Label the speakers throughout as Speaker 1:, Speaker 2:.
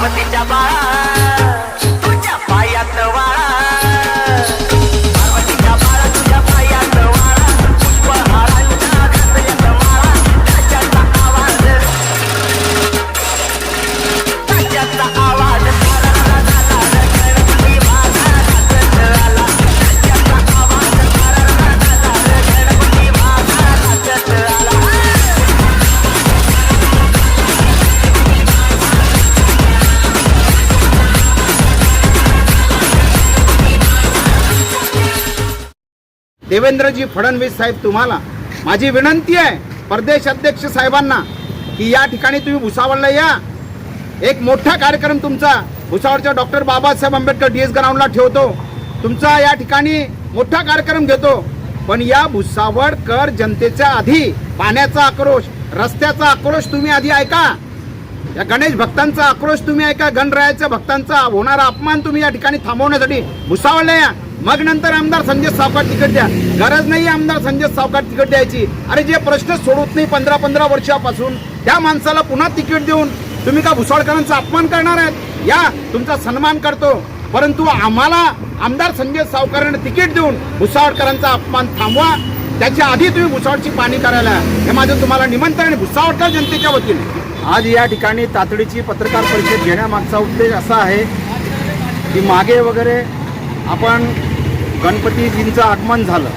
Speaker 1: But it's a
Speaker 2: देवेंद्रजी फडणवीस साहेब तुम्हाला माझी विनंती आहे प्रदेश अध्यक्ष साहेबांना की या ठिकाणी तुम्ही भुसावळला या. एक मोठा कार्यक्रम तुमचा भुसावळच्या doctor Babasaheb Ambedkar D S ग्राउंडला ठेवतो. तुमचा या ठिकाणी मोठा कार्यक्रम घेतो. पण या भुसावळकर जनतेच्या आधी पाण्याचा आक्रोश रस्त्याचा आक्रोश तुम्ही आधी ऐका. या गणेश भक्तांचा आक्रोश तुम्ही ऐका गणरायाच्या भक्तांचा होणारा अपमान तुम्ही या ठिकाणी थांबवण्यासाठी भुसावळला या. मग नंतर आमदार संजय सावकार तिकट द्या. गरज नाही आमदार संजय सावकार तिकट द्यायची. अरे जे प्रश्न सोडवत नाही पंधरा पंधरा वर्षापासून त्या माणसाला पुन्हा तिकीट देऊन तुम्ही का भुसाळकरांचा अपमान करणार आहेत? या तुमचा सन्मान करतो. परंतु आम्हाला आमदार संजय सावकारांना तिकीट देऊन भुसावळकरांचा अपमान थांबवा. त्याच्या आधी तुम्ही भुसावळची पाणी करायला हे माझं तुम्हाला निमंत्रण आहे. भुसावळकर जनतेच्या वतीने. आज या ठिकाणी तातडीची पत्रकार परिषद घेण्यामागचा उद्देश असा आहे की मागे वगैरे आपण गणपतीजींचं आगमन झालं.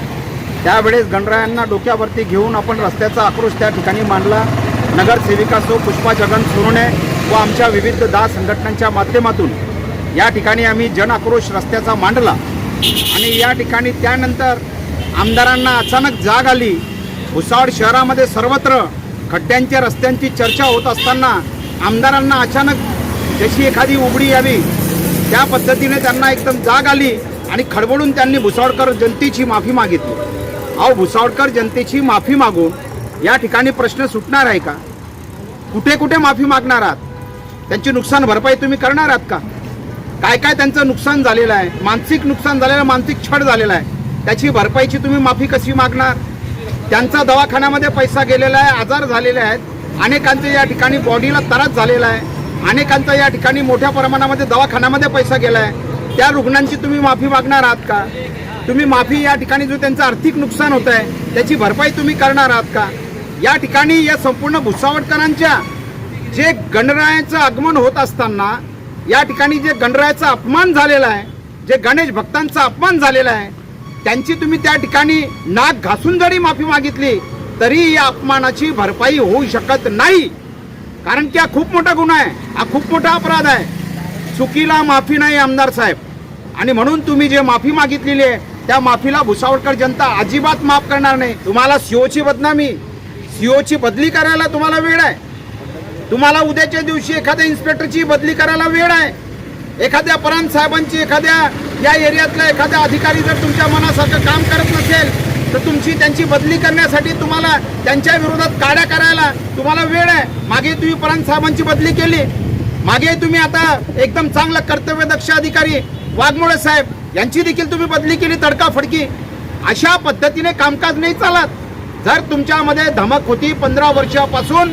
Speaker 2: त्यावेळेस गणरायांना डोक्यावरती घेऊन आपण रस्त्याचा आक्रोश त्या ठिकाणी मांडला. नगरसेविका सो पुष्पा जगन सुरणे व आमच्या विविध दास संघटनांच्या माध्यमातून या ठिकाणी आम्ही जन आक्रोश रस्त्याचा मांडला. आणि या ठिकाणी त्यानंतर आमदारांना अचानक जाग आली. भुसावळ शहरामध्ये सर्वत्र खड्ड्यांच्या रस्त्यांची चर्चा होत असताना आमदारांना अचानक जशी एखादी उघडी यावी त्या पद्धतीने त्यांना एकदम जाग आली. आणि खडबडून त्यांनी भुसावळकर जनतेची माफी मागितली. अहो भुसावळकर जनतेची माफी मागून या ठिकाणी प्रश्न सुटणार आहे का? कुठे कुठे माफी मागणार आहात? त्यांची नुकसान भरपाई तुम्ही करणार आहात का? काय काय त्यांचं नुकसान झालेलं आहे? मानसिक नुकसान झालेलं मानसिक छळ झालेला आहे. त्याची भरपाईची तुम्ही माफी कशी मागणार? त्यांचा दवाखान्यामध्ये पैसा गेलेला आहे आजार झालेले आहेत. अनेकांचे या ठिकाणी बॉडीला त्रास झालेला आहे. अनेकांचा या ठिकाणी मोठ्या प्रमाणामध्ये दवाखान्यामध्ये पैसा गेला आहे त्या रुग्णांची तुम्ही माफी मागणार आहात का? तुम्ही माफी या ठिकाणी जो त्यांचं आर्थिक नुकसान होत आहे त्याची भरपाई तुम्ही करणार आहात का? या ठिकाणी या संपूर्ण भुसावळकरांच्या जे गणरायाचं आगमन होत असताना या ठिकाणी जे गणरायाचा अपमान झालेला आहे जे गणेश भक्तांचा अपमान झालेला आहे त्यांची तुम्ही त्या ठिकाणी नाक घासून जरी माफी मागितली तरी या अपमानाची भरपाई होऊ शकत नाही. कारण की हा खूप मोठा गुन्हा आहे हा खूप मोठा अपराध आहे. चुकीला माफी नाही आमदार साहेब. आणि म्हणून तुम्ही जे माफी मागितलेली आहे त्या माफीला भुसावळकर जनता अजिबात माफ करणार नाही. तुम्हाला सीओची बदनामी सीओची बदली करायला तुम्हाला वेळ आहे. तुम्हाला उद्याच्या दिवशी एखाद्या इन्स्पेक्टरची बदली करायला वेळ आहे. एखाद्या परांत साहेबांची एखाद्या या एरियातला एखाद्या अधिकारी जर तुमच्या मनासारखं काम करत नसेल तर तुमची त्यांची बदली करण्यासाठी तुम्हाला त्यांच्या विरोधात काड्या करायला तुम्हाला वेळ आहे. मागे तुम्ही परांत साहेबांची बदली केली. मागे तुम्ही आता एकदम चांगला कर्तव्यदक्ष अधिकारी वाघमोळे साहेब यांची देखील तुम्ही बदली केली तडकाफडकी अशा पद्धतीने कामकाज नाही चालत. जर तुमच्यामध्ये धमक होती पंधरा वर्षापासून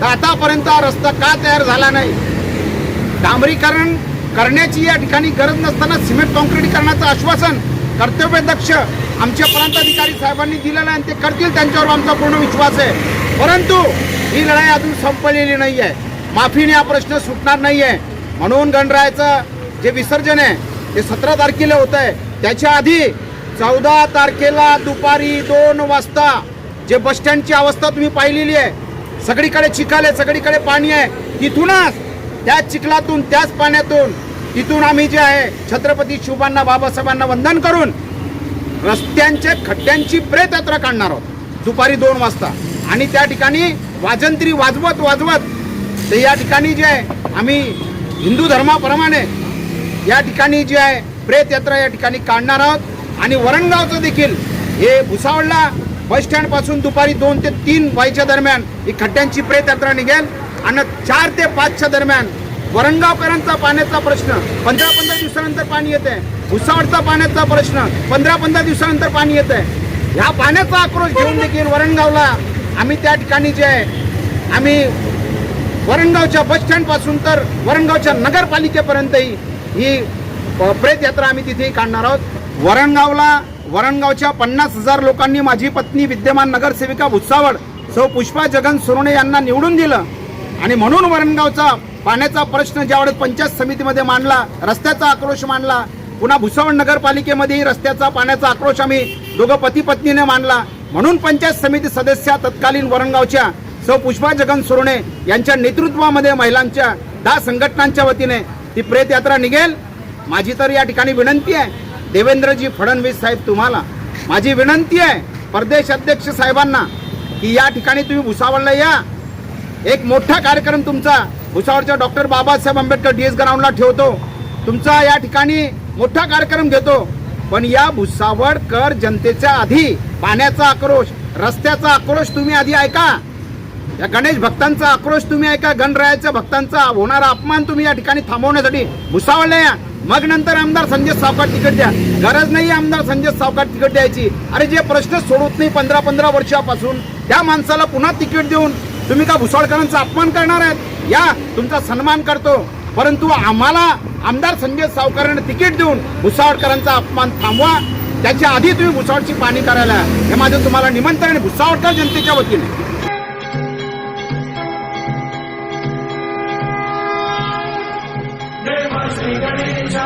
Speaker 2: तर आतापर्यंत रस्ता का तयार झाला नाही? डांबरीकरण करण्याची या ठिकाणी गरज नसताना सिमेंट कॉन्क्रीटीकरणाचं आश्वासन कर्तव्यदक्ष आमच्या प्रांताधिकारी साहेबांनी दिलेलं आहे आणि ते करतील त्यांच्यावर आमचा पूर्ण विश्वास आहे. परंतु ही लढाई अजून संपलेली नाही आहे माफीने हा प्रश्न सुटणार नाही आहे म्हणून गणरायाचं जे विसर्जन आहे ते सतरा तारखेला होत आहे त्याच्या आधी चौदा तारखेला दुपारी दोन वाजता जे बस स्टँडची अवस्था तुम्ही पाहिलेली आहे सगळीकडे चिखल आहे सगळीकडे पाणी आहे तिथूनच त्याच चिखलातून त्याच पाण्यातून तिथून आम्ही जे आहे छत्रपती शिवबांना बाबासाहेबांना वंदन करून रस्त्यांच्या खड्ड्यांची प्रेतयात्रा काढणार आहोत. दुपारी दोन वाजता. आणि त्या ठिकाणी वाजंत्री वाजवत वाजवत तर या ठिकाणी जे आहे आम्ही हिंदू धर्माप्रमाणे या ठिकाणी जी आहे प्रेत यात्रा या ठिकाणी काढणार आहोत. आणि वरणगावचं देखील हे भुसावळला बस स्टँडपासून दुपारी दोन ते तीन वाईच्या दरम्यान ही खड्ड्यांची प्रेत यात्रा निघेल. आणि चार ते पाचच्या दरम्यान वरणगावकरांचा पाण्याचा प्रश्न पंधरा पंधरा दिवसानंतर पाणी येते भुसावळचा पाण्याचा प्रश्न पंधरा पंधरा दिवसानंतर पाणी येत आहे ह्या पाण्याचा आक्रोश घेऊन देखील वरणगावला आम्ही त्या ठिकाणी जे आहे आम्ही वरणगावच्या बसस्टँडपासून तर वरणगावच्या नगरपालिकेपर्यंतही ही प्रेत यात्रा आम्ही तिथे काढणार आहोत. वरणगावला वरणगावच्या पन्नास हजार लोकांनी माझी पत्नी विद्यमान नगरसेविका भुसावळ सौ पुष्पा जगन सुरणे यांना निवडून दिलं. आणि म्हणून वरणगावचा पाण्याचा प्रश्न ज्यावेळेस पंचायत समितीमध्ये मांडला रस्त्याचा आक्रोश मांडला पुन्हा भुसावळ नगरपालिकेमध्येही रस्त्याचा पाण्याचा आक्रोश आम्ही दोघं पती पत्नीने मांडला. म्हणून पंचायत समिती सदस्या तत्कालीन वरणगावच्या सौ पुष्पा जगन सुरणे यांच्या नेतृत्वामध्ये महिलांच्या दहा संघटनांच्या वतीने ती प्रेत यात्रा निघेल. माझी तर या ठिकाणी विनंती आहे देवेंद्रजी फडणवीस साहेब तुम्हाला माझी विनंती आहे परदेश अध्यक्ष साहेबांना की या ठिकाणी तुम्ही भुसावळला या. एक मोठा कार्यक्रम तुमचा भुसावळच्या doctor Babasaheb Ambedkar D S ग्राउंडला ठेवतो. तुमचा या ठिकाणी मोठा कार्यक्रम घेतो. पण या भुसावळकर जनतेच्या आधी पाण्याचा आक्रोश रस्त्याचा आक्रोश तुम्ही आधी ऐका. या गणेश भक्तांचा आक्रोश तुम्ही ऐका गणरायाच्या भक्तांचा होणारा अपमान तुम्ही या ठिकाणी थांबवण्यासाठी भुसावळला या मग नंतर आमदार संजय सावकार तिकीट द्या. गरज नाही आमदार संजय सावकार तिकीट द्यायची. अरे जे प्रश्न सोडवत नाही पंधरा पंधरा वर्षापासून त्या माणसाला पुन्हा तिकीट देऊन तुम्ही का भुसावळकरांचा अपमान करणार आहेत? या तुमचा सन्मान करतो. परंतु आम्हाला आमदार संजय सावकारांना तिकीट देऊन भुसावळकरांचा अपमान थांबवा. त्याच्या आधी तुम्ही भुसावळची पाणी करायला हे माझं तुम्हाला निमंत्रण भुसावळकर जनतेच्या वतीने.
Speaker 1: पार्वतीच्या